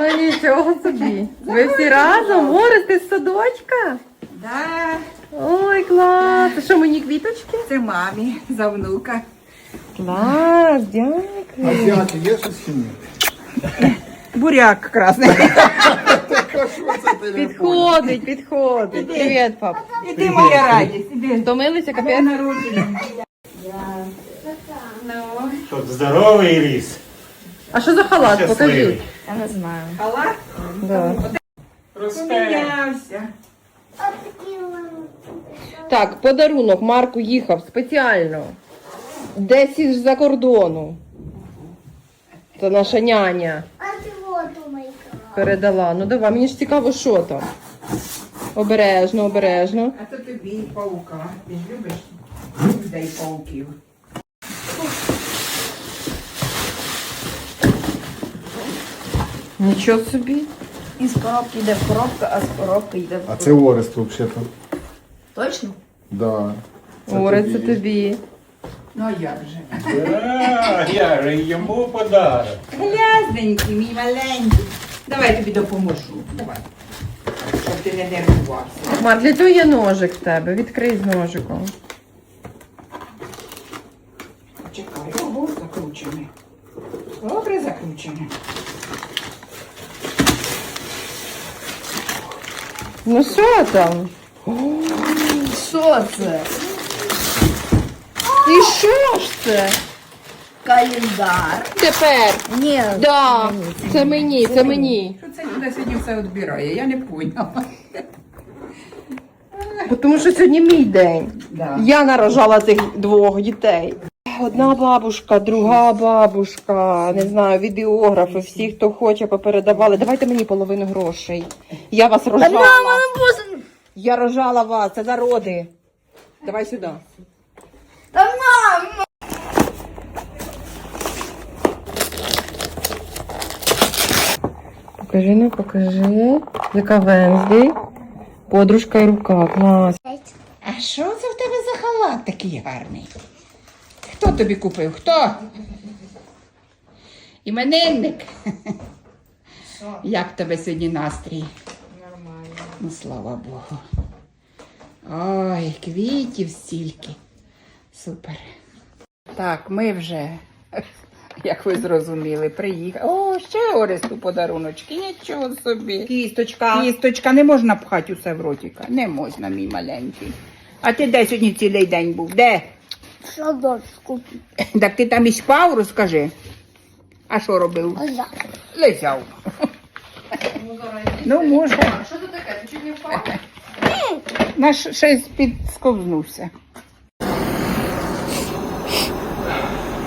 Ну нічого собі. Ви всі разом? Орес, ти з садочка? Да, Ой, клас. А Що мені квіточки? це мамі за внука. Клас, дякую. А взяти є щось чи ні? Буряк красний. Така що це ти не поняв? Підходить, підходить. Привіт, пап. Іди, моя радість, іди. Втомилися, капець? народження. Щоб здоровий ріс. А що за халат? Щасливий. Покажіть. Халат Да. Помінявся. Так, подарунок Марку їхав спеціально. Десь із-за кордону. Це наша няня А ти воду майка. передала. Ну давай, мені ж цікаво, що там. Обережно, обережно. А то тобі паука. Ти ж любиш людей пауків. Нічого собі. Із коробки йде в коробку, а з коробки йде в А це Орест взагалі-то. Точно? Да. Оре, це тобі. Ну а як же? А, я же йому подарок. Грязненький, мій маленький. Давай я тобі допоможу. Давай. Щоб ти не нервувався. Марк, для цього є ножик в тебе. Відкрий з ножиком. Ну що там? Що це? І що ж це? Календар. Тепер. Ні, Да, це мені, це мені. Що це Люда сьогодні все відбирає? Я не поняла. Тому що сьогодні мій день. Да. Я нарожала цих двох дітей. Одна бабушка, друга бабушка, не знаю, відеографи, всі, хто хоче, попередавали. Давайте мені половину грошей. Я вас рожала. Я рожала вас, це народи. Давай сюди. Та мам! Покажи, ну покажи. Яка Венздей. Подружка і рука. Клас. А що це в тебе за халат такий гарний? Хто тобі купив? Хто? Іменинник. Як тебе сьогодні настрій? Нормально. Ну, слава Богу. Ой, квітів стільки. Супер. Так, ми вже, як ви зрозуміли, приїхали. О, ще Оресту подаруночки, нічого собі. Кісточка. Кісточка, не можна пхати усе в ротика. Не можна, мій маленький. А ти де сьогодні цілий день був? Де? Садочку. Так ти там і спав, розкажи. А що робив? Я. Лежав. Ну, може. Що це таке? Ти чуть не впав? Наш щось підсковзнувся.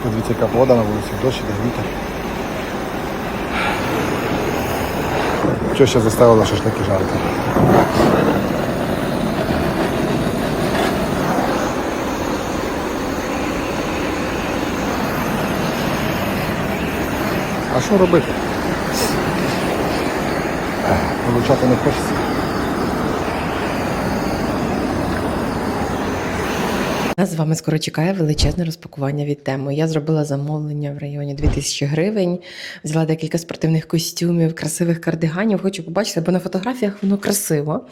Подивіться, яка погода на вулиці, дощ іде вітер. Що ще заставила шашлики жарити? А що робити? Вилучати не хочеться. Нас з вами скоро чекає величезне розпакування від теми. Я зробила замовлення в районі 2000 гривень, взяла декілька спортивних костюмів, красивих кардиганів. Хочу побачити, бо на фотографіях воно красиво,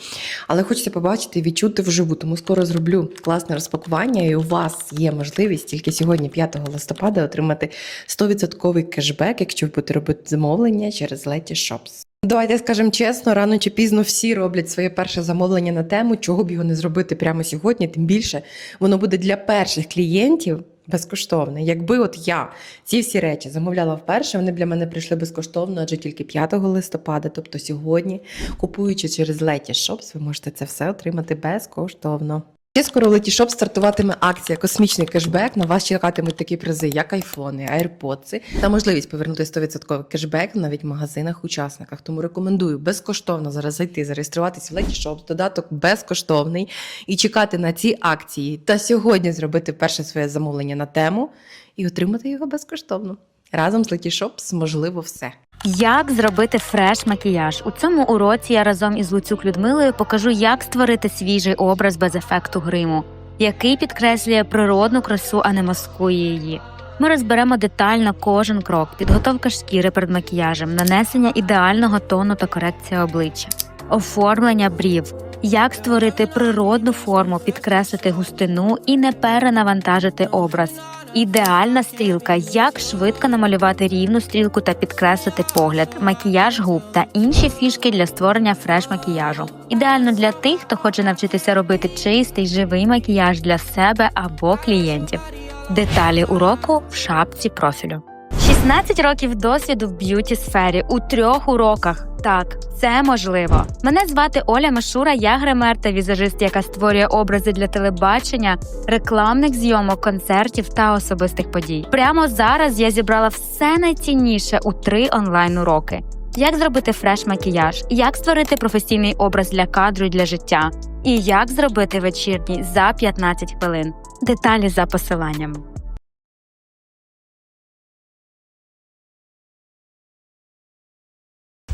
але хочеться побачити і відчути вживу. Тому скоро зроблю класне розпакування, і у вас є можливість тільки сьогодні, 5 листопада, отримати 100% кешбек, якщо ви будете робити замовлення через Letty Shops. Давайте скажемо чесно, рано чи пізно всі роблять своє перше замовлення на тему, чого б його не зробити прямо сьогодні, тим більше воно буде для перших клієнтів безкоштовне. Якби от я ці всі речі замовляла вперше, вони для мене прийшли безкоштовно, адже тільки 5 листопада, тобто сьогодні, купуючи через Letty Shops, ви можете це все отримати безкоштовно. Ще скоро Летішоп стартуватиме акція Космічний кешбек. На вас чекатимуть такі призи, як айфони, айрподси та можливість повернути 100% кешбек навіть в магазинах-учасниках. Тому рекомендую безкоштовно зараз зайти, зареєструватись в Летішоп, додаток безкоштовний і чекати на ці акції. Та сьогодні зробити перше своє замовлення на тему і отримати його безкоштовно. Разом з Letyshops можливо все. Як зробити фреш макіяж? У цьому уроці я разом із Луцюк Людмилою покажу, як створити свіжий образ без ефекту гриму, який підкреслює природну красу, а не маскує її. Ми розберемо детально кожен крок: підготовка шкіри перед макіяжем, нанесення ідеального тону та корекція обличчя, оформлення брів, як створити природну форму, підкреслити густину і не перенавантажити образ. Ідеальна стрілка, як швидко намалювати рівну стрілку та підкреслити погляд, макіяж губ та інші фішки для створення фреш-макіяжу. Ідеально для тих, хто хоче навчитися робити чистий живий макіяж для себе або клієнтів. Деталі уроку в шапці профілю. 16 років досвіду в б'юті сфері у трьох уроках. Так, це можливо. Мене звати Оля Мишура, я гример та візажист, яка створює образи для телебачення, рекламних зйомок, концертів та особистих подій. Прямо зараз я зібрала все найцінніше у три онлайн уроки. Як зробити фреш-макіяж, як створити професійний образ для кадру і для життя, і як зробити вечірній за 15 хвилин. Деталі за посиланням.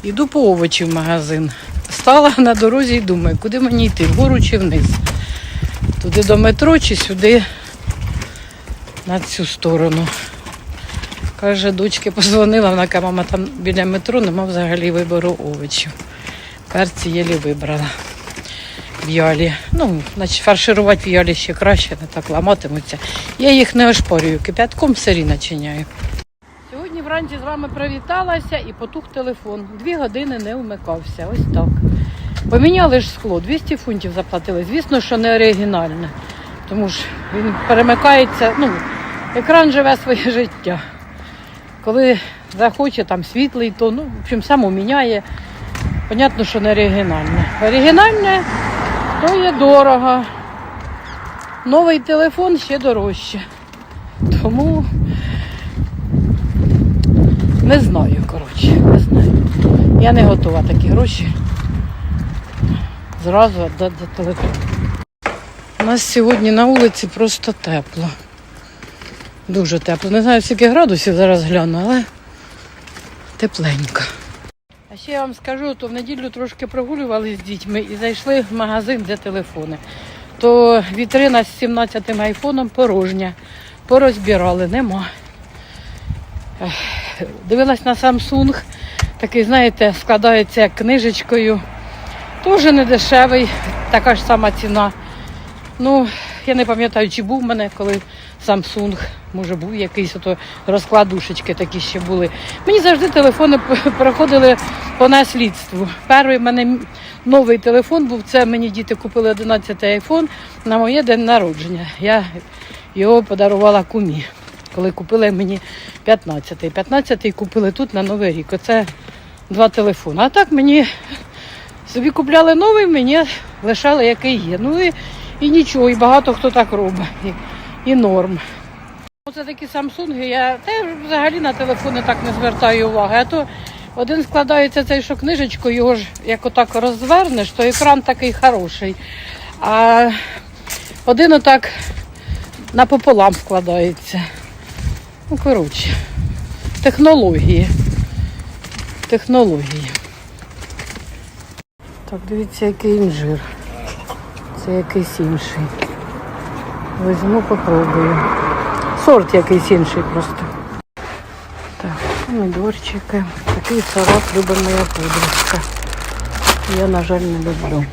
Іду по овочі в магазин. Стала на дорозі і думаю, куди мені йти, вгору чи вниз. Туди до метро чи сюди на цю сторону. Каже, дочки позвонила, вона каже, мама там біля метро нема взагалі вибору овочів. Перці єлі вибрала. В'ялі. Ну, значить, фарширувати в'ялі ще краще, не так ламатимуться. Я їх не ошпорюю, кипятком сирі начиняю. Вранці з вами привіталася і потух телефон. Дві години не вмикався. Ось так. Поміняли ж скло, 200 фунтів заплатили. Звісно, що не оригінальне. Тому ж він перемикається, ну, екран живе своє життя. Коли захоче там світлий, то ну, в общем, само міняє. Понятно, що не оригінальне. Оригінальне то є дорого. Новий телефон ще дорожче. Тому не знаю, коротше, не знаю. Я не готова такі гроші зразу віддати за телефон. У нас сьогодні на вулиці просто тепло. Дуже тепло. Не знаю, скільки градусів зараз гляну, але тепленько. А ще я вам скажу, то в неділю трошки прогулювали з дітьми і зайшли в магазин, де телефони. То вітрина з 17-м айфоном порожня. Порозбирали, нема. Дивилась на Samsung, такий, знаєте, складається як книжечкою. Теж не дешевий, така ж сама ціна. Ну, я не пам'ятаю, чи був в мене, коли Samsung, може був якийсь ото розкладушечки такі ще були. Мені завжди телефони проходили по наслідству. Перший в мене новий телефон був, це мені діти купили 11 айфон на моє день народження. Я його подарувала кумі, коли купили мені 15-й. 15-й купили тут на Новий рік. Оце два телефони. А так мені собі купляли новий, мені лишали який є. Ну і, і нічого, і багато хто так робить. І, і норм. Оце такі Самсунги, я теж взагалі на телефони так не звертаю уваги. А то один складається цей, що книжечку, його ж як отак розвернеш, то екран такий хороший. А один отак напополам складається. Ну, коротше, технології. Технології. Так, дивіться, який інжир. Це якийсь інший. Візьму, попробую. Сорт якийсь інший просто. Так, помідорчики. Такий салат любить моя подружка. Я, на жаль, не люблю.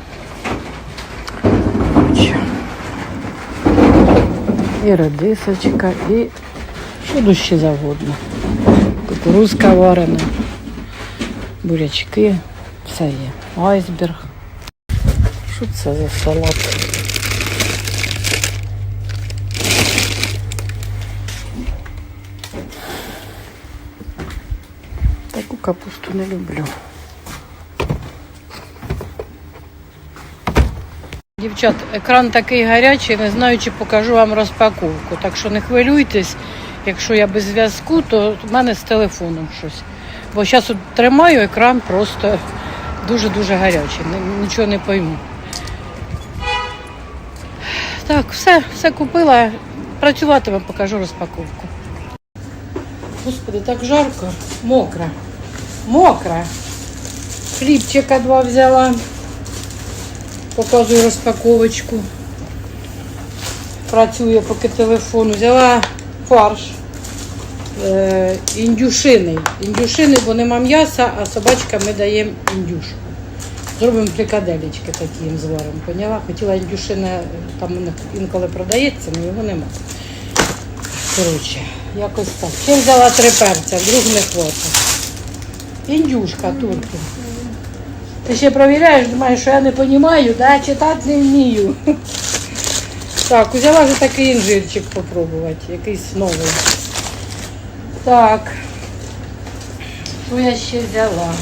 І редисочка, і що дужче завгодно. Кукурузка варена, бурячки, все є. Айсберг. Що це за салат? Таку капусту не люблю. Дівчат, екран такий гарячий, не знаю, чи покажу вам розпаковку. Так що не хвилюйтесь, якщо я без зв'язку, то в мене з телефоном щось. Бо зараз от тримаю екран просто дуже-дуже гарячий, нічого не пойму. Так, все, все купила. Працюватиму, покажу розпаковку. Господи, так жарко, мокро. Мокро. Хлібчика два взяла. Показую розпаковочку. Працює поки телефон. Взяла фарш е, індюшини. Індюшини, бо нема м'яса, а собачкам ми даємо індюшку. Зробимо фрикаделечки такі їм зваримо. Поняла? Хотіла індюшина, там інколи продається, але його нема. Коротше, якось так. Ще взяла три перця, вдруг не хватить. Індюшка, турки. Ти ще провіряєш, думаєш, що я не розумію, да? читати не вмію. Так, взяла вже такий інжирчик попробувати, якийсь новий. Так. Що я ще взяла?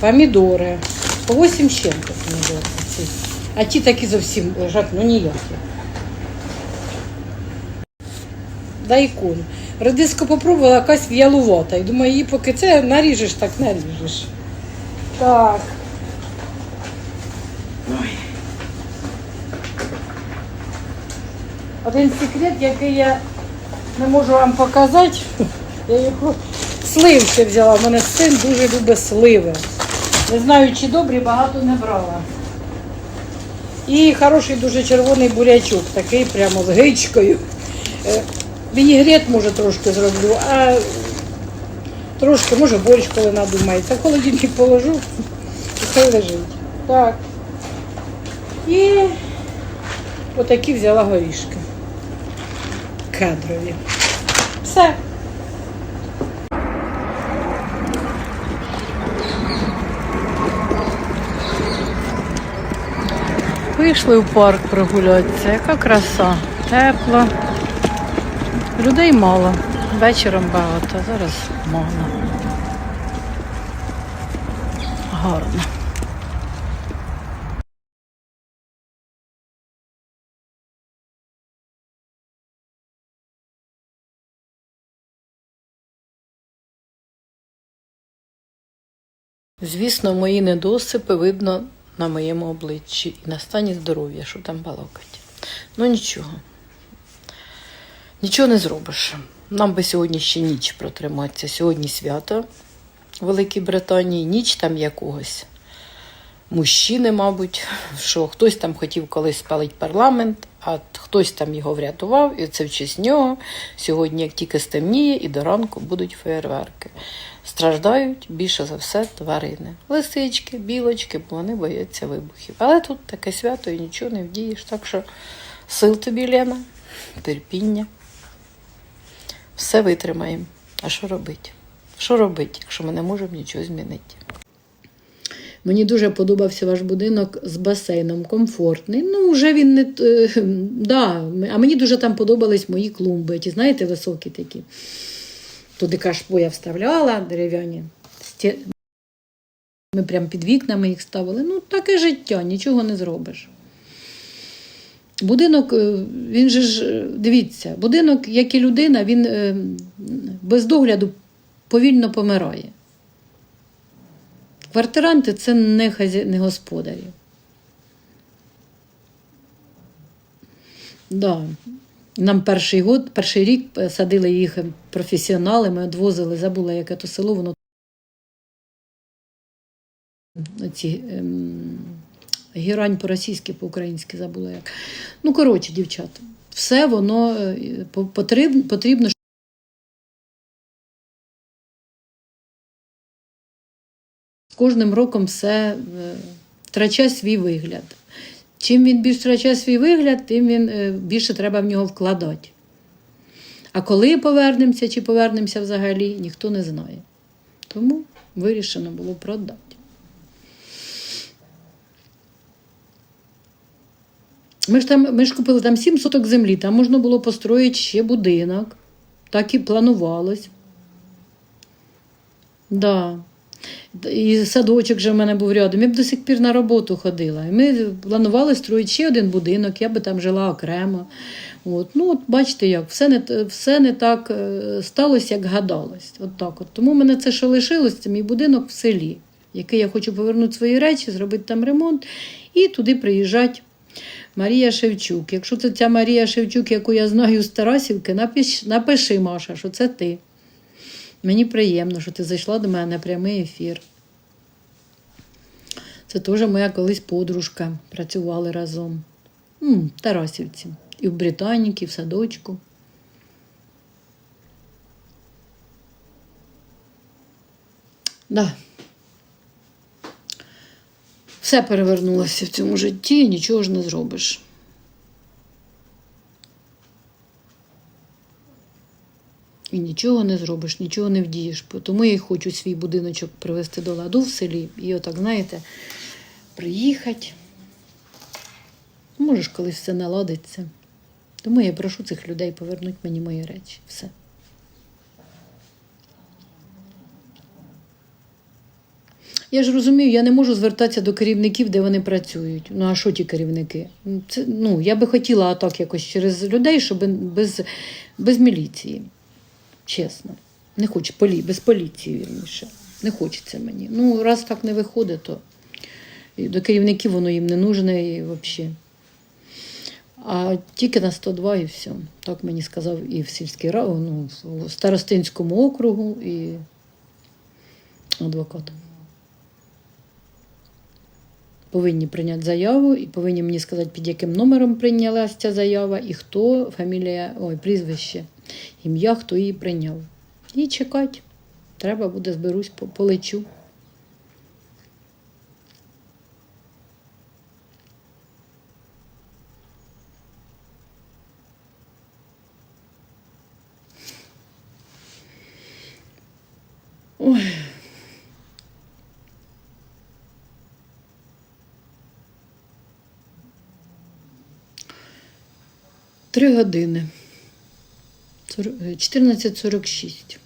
Помідори. По 8 з чим-то помідори. А ті такі зовсім лежать, ну ніякі. Дайкон. Редиску попробувала, якась в'ялувата. І думаю, її поки це наріжеш, так наріжеш. Так. Один секрет, який я не можу вам показати. Я його слив ще взяла. У мене син дуже любить сливи. Не знаю, чи добрі, багато не брала. І хороший дуже червоний бурячок, такий прямо з гичкою. Е, Вінігрет, може, трошки зроблю, а трошки, може, борщ, коли надумається. В холодильник положу і хай лежить. Так. І отакі взяла горішки. Кадрові. Все. Вийшли в парк прогулятися. Яка краса. Тепло. Людей мало. Вечором багато, зараз мало. Гарно. Звісно, мої недосипи видно на моєму обличчі і на стані здоров'я, що там балакать. Ну нічого. Нічого не зробиш. Нам би сьогодні ще ніч протриматися. Сьогодні свято в Великій Британії, ніч там якогось. Мужчини, мабуть, що хтось там хотів колись спалити парламент, а хтось там його врятував, і це в честь нього. Сьогодні, як тільки стемніє, і до ранку будуть феєрверки. Страждають більше за все тварини. Лисички, білочки, бо вони бояться вибухів. Але тут таке свято і нічого не вдієш. Так що сил тобі, Лена, терпіння. Все витримаємо. А що робити? Що робити, якщо ми не можемо нічого змінити? Мені дуже подобався ваш будинок з басейном, комфортний. Ну, вже він не. е, Да, а мені дуже там подобались мої клумби, ті, знаєте, високі такі. Туди кашпо я вставляла, дерев'яні. Ми прямо під вікнами їх ставили. Ну, таке життя, нічого не зробиш. Будинок, е, він же ж, дивіться, будинок, як і людина, він е, без догляду повільно помирає. Квартиранти це не, хазя... не господарі. Да. Нам перший год, перший рік е, садили їх професіонали, ми відвозили, забула, яке то село, воно ці, ем, гірань по-російськи, по-українськи забула як. Ну, коротше, дівчата, все воно е, по- потрібно, потрібно з кожним роком все е, втрачає свій вигляд. Чим він більш втрачає свій вигляд, тим він е, більше треба в нього вкладати. А коли повернемося чи повернемося взагалі, ніхто не знає. Тому вирішено було продати. Ми ж там ми ж купили там 7 соток землі, там можна було построїти ще будинок. Так і планувалось. Да. І садочок вже в мене був рядом. Я б до сих пір на роботу ходила. Ми планували строїти ще один будинок, я би там жила окремо. От. Ну, от бачите, як все не, все не так е, сталося, як гадалось. От так от. Тому мене це, що лишилось, це мій будинок в селі, який я хочу повернути свої речі, зробити там ремонт і туди приїжджати. Марія Шевчук. Якщо це ця Марія Шевчук, яку я знаю з Тарасівки, напиш, напиши, Маша, що це ти. Мені приємно, що ти зайшла до мене на прямий ефір. Це теж моя колись подружка. Працювали разом. М Тарасівці. І в Британіки, і в садочку. Да. Все перевернулося в цьому житті, нічого ж не зробиш. І нічого не зробиш, нічого не вдієш. Тому я й хочу свій будиночок привести до ладу в селі. І отак, знаєте, приїхати. Може ж колись все наладиться. Тому я прошу цих людей повернути мені мої речі. Все. Я ж розумію, я не можу звертатися до керівників, де вони працюють. Ну а що ті керівники? Це, ну, я би хотіла так якось через людей, щоб без, без міліції. Чесно. Не хочу, полі, без поліції, вірніше. Не хочеться мені. Ну, раз так не виходить, то до керівників воно їм не нужне і взагалі. А тільки на 102 і все. Так мені сказав і в сільській раді, ну, в Старостинському округу, і адвокат. Повинні прийняти заяву і повинні мені сказати, під яким номером прийнялася ця заява, і хто, фамілія, ой, прізвище, ім'я, хто її прийняв. І чекати. Треба буде, зберусь, по- полечу. Три години. Сор- е, 14.46.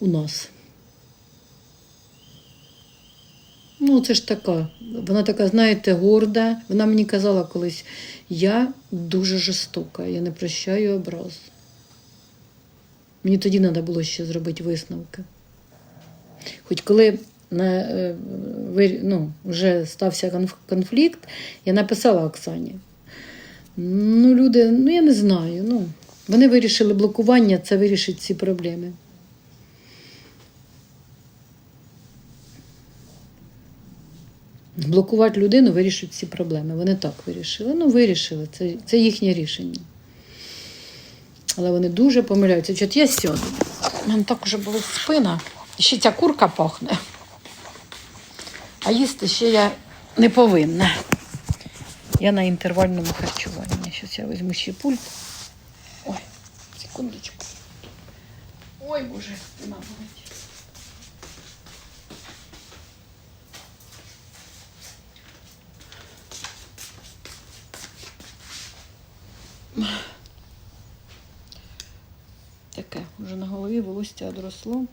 У нас. Ну, це ж така. Вона така, знаєте, горда. Вона мені казала колись, я дуже жорстока, я не прощаю образ. Мені тоді треба було ще зробити висновки. Хоч коли е, ну, вже стався конфлікт, я написала Оксані. Ну, люди, ну я не знаю. Ну, вони вирішили блокування, це вирішить ці проблеми. Блокувати людину вирішить ці проблеми. Вони так вирішили. Ну, вирішили, це, це їхнє рішення. Але вони дуже помиляються. Чот я сьогодні. Мене так уже була спина. Ще ця курка пахне. А їсти ще я не повинна. Я на інтервальному харчуванні. Зараз я візьму ще пульт. Ой, секундочку. Ой, боже, спина болить. Таке, вже на голові волосся відросло.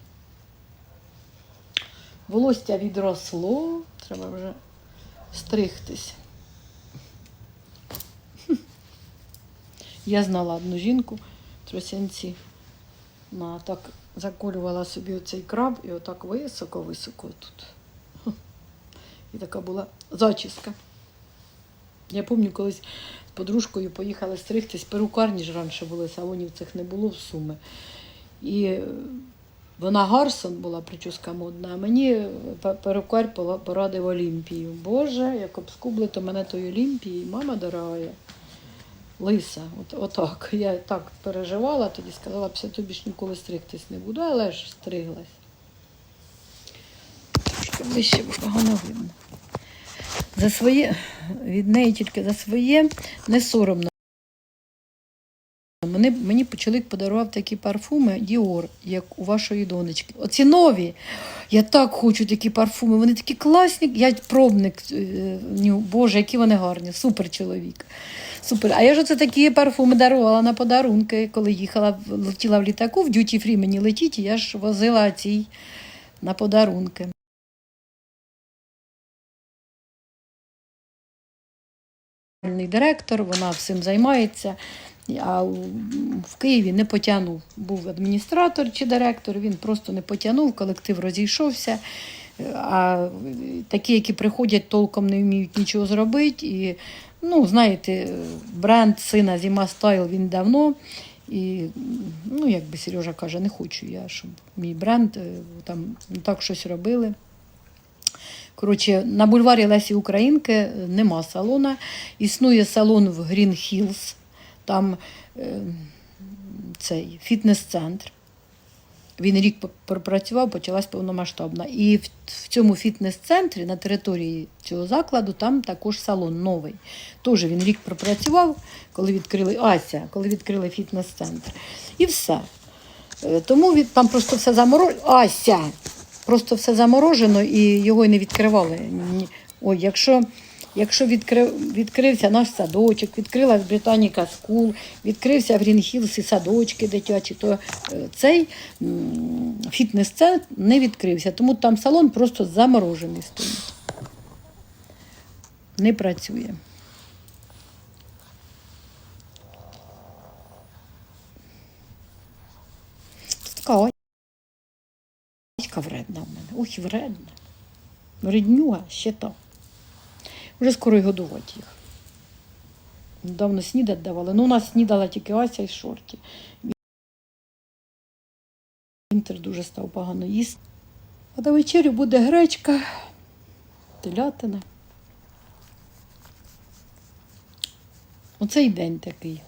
Волосся відросло, треба вже стригтись. Я знала одну жінку Тросянці. Вона так заколювала собі оцей краб і отак високо-високо тут. І така була зачіска. Я пам'ятаю, колись з подружкою поїхали стригтись, перукарні ж раніше були, салонів цих не було в Суми. І е, вона Гарсон була, прическа модна, а мені перукар порадив Олімпію. Боже, як обскубли то мене тої Олімпії, мама дорогая. Лиса, от, отак. Я так переживала, тоді сказала, після тобі ж ніколи стригтись не буду, але ж стриглась. Трошки ближче. За своє, від неї тільки за своє не соромно. Мені, мені чоловік подарував такі парфуми Діор, як у вашої донечки. Оці нові. Я так хочу такі парфуми. Вони такі класні. Я пробник. е. Боже, які вони гарні. Супер чоловік. Супер. А я ж оце такі парфуми дарувала на подарунки, коли їхала, летіла в літаку, в дюті фрі мені летіть, я ж возила цій на подарунки. Директор, вона всім займається. А в Києві не потягнув. Був адміністратор чи директор, він просто не потягнув, колектив розійшовся. А такі, які приходять, толком не вміють нічого зробити. І, ну, знаєте, бренд сина Зима Стайл він давно. І, ну, як би Сережа каже, не хочу я, щоб мій бренд е, там так щось робили. Коротше, на бульварі Лесі Українки нема салона. Існує салон в Green Hills, там е, цей фітнес-центр. Він рік пропрацював, почалась повномасштабна. І в, цьому фітнес-центрі на території цього закладу там також салон новий. Теж він рік пропрацював, коли відкрили Ася, коли відкрили фітнес-центр. І все. Е, Тому від, там просто все заморожено. Ася! Просто все заморожено і його й не відкривали. Ой, якщо, якщо відкрив, відкрився наш садочок, відкрилась Британіка Скул, відкрився в Грінхілс садочки дитячі, то е, цей фітнес-центр не відкрився. Тому там салон просто заморожений стоїть. Не працює. Така вредна в мене. Ох, вредна. Вреднюга ще та. Вже скоро й годувати їх. Недавно снідать давали. Ну, у нас снідала тільки Ася і шорті. Інтер дуже став погано їсти. А до вечері буде гречка, телятина. Оцей день такий.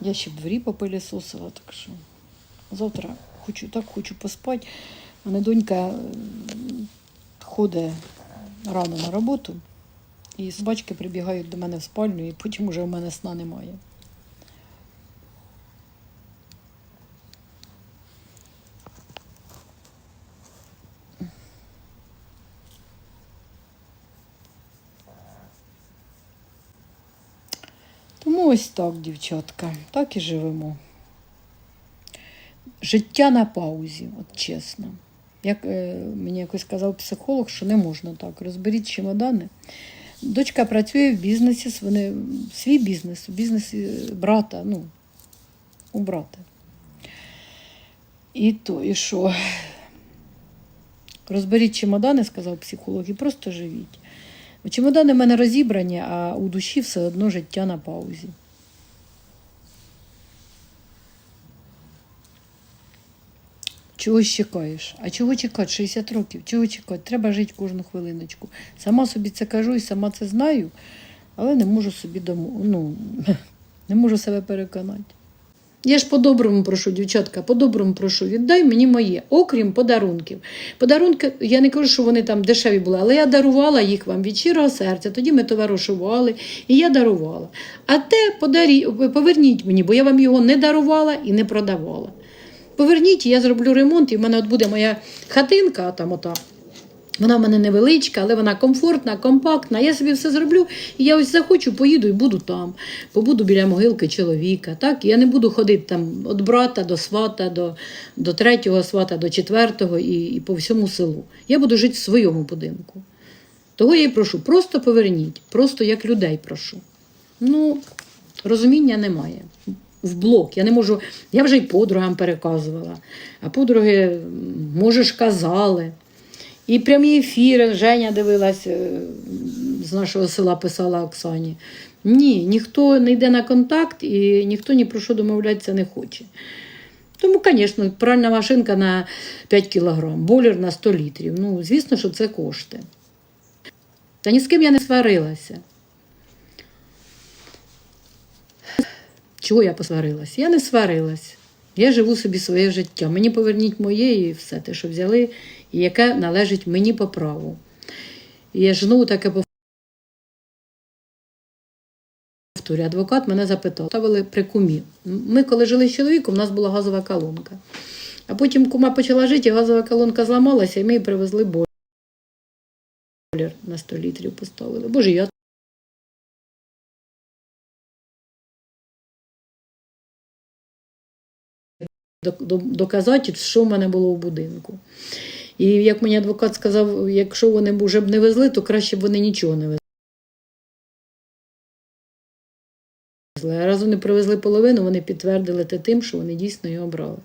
Я ще в дворі попилісосила, так що завтра хочу так, хочу поспати. У мене донька ходить рано на роботу, і собачки прибігають до мене в спальню, і потім вже в мене сна немає. Тому ось так, дівчатка, так і живемо. Життя на паузі, от чесно. Як е, мені якось казав психолог, що не можна так. Розберіть чемодани. Дочка працює в бізнесі, вони, свій бізнес, у бізнесі брата, ну, у брата. І то, і що? Розберіть чемодани, сказав психолог, і просто живіть. Чемодани в мене розібрані, а у душі все одно життя на паузі. Чого чекаєш? А чого чекати? 60 років. Чого чекати? Треба жити кожну хвилиночку. Сама собі це кажу і сама це знаю, але не можу собі дому, ну, не можу себе переконати. Я ж по-доброму прошу, дівчатка, по-доброму прошу, віддай мені моє, окрім подарунків. Подарунки, я не кажу, що вони там дешеві були, але я дарувала їх вам від щирого серця. Тоді ми товаришували, і я дарувала. А те подарі, поверніть мені, бо я вам його не дарувала і не продавала. Поверніть, я зроблю ремонт, і в мене от буде моя хатинка, там ота. Вона в мене невеличка, але вона комфортна, компактна. Я собі все зроблю, і я ось захочу, поїду і буду там. Побуду біля могилки чоловіка. Так? Я не буду ходити там від брата до свата, до, до третього свата, до четвертого і, і по всьому селу. Я буду жити в своєму будинку. Того я й прошу, просто поверніть, просто як людей прошу. Ну, розуміння немає. В блок. Я не можу, я вже й подругам переказувала, а подруги, може ж, казали. І прямі ефіри Женя дивилась е, з нашого села, писала Оксані. Ні, ніхто не йде на контакт і ніхто ні про що домовлятися не хоче. Тому, звісно, пральна машинка на 5 кілограм, болір на 100 літрів. Ну, звісно, що це кошти. Та ні з ким я не сварилася. Чого я посварилась? Я не сварилась. Я живу собі своє життя. Мені поверніть моє і все те, що взяли, і яке належить мені по праву. І я знову таке повторю. Адвокат мене запитав, ставили при кумі. Ми, коли жили з чоловіком, у нас була газова колонка. А потім кума почала жити, і газова колонка зламалася, і ми їй привезли бойлер на 100 літрів поставили. Боже, я доказати, що в мене було в будинку. І як мені адвокат сказав, якщо вони вже б не везли, то краще б вони нічого не везли. А раз вони привезли половину, вони підтвердили те тим, що вони дійсно його брали.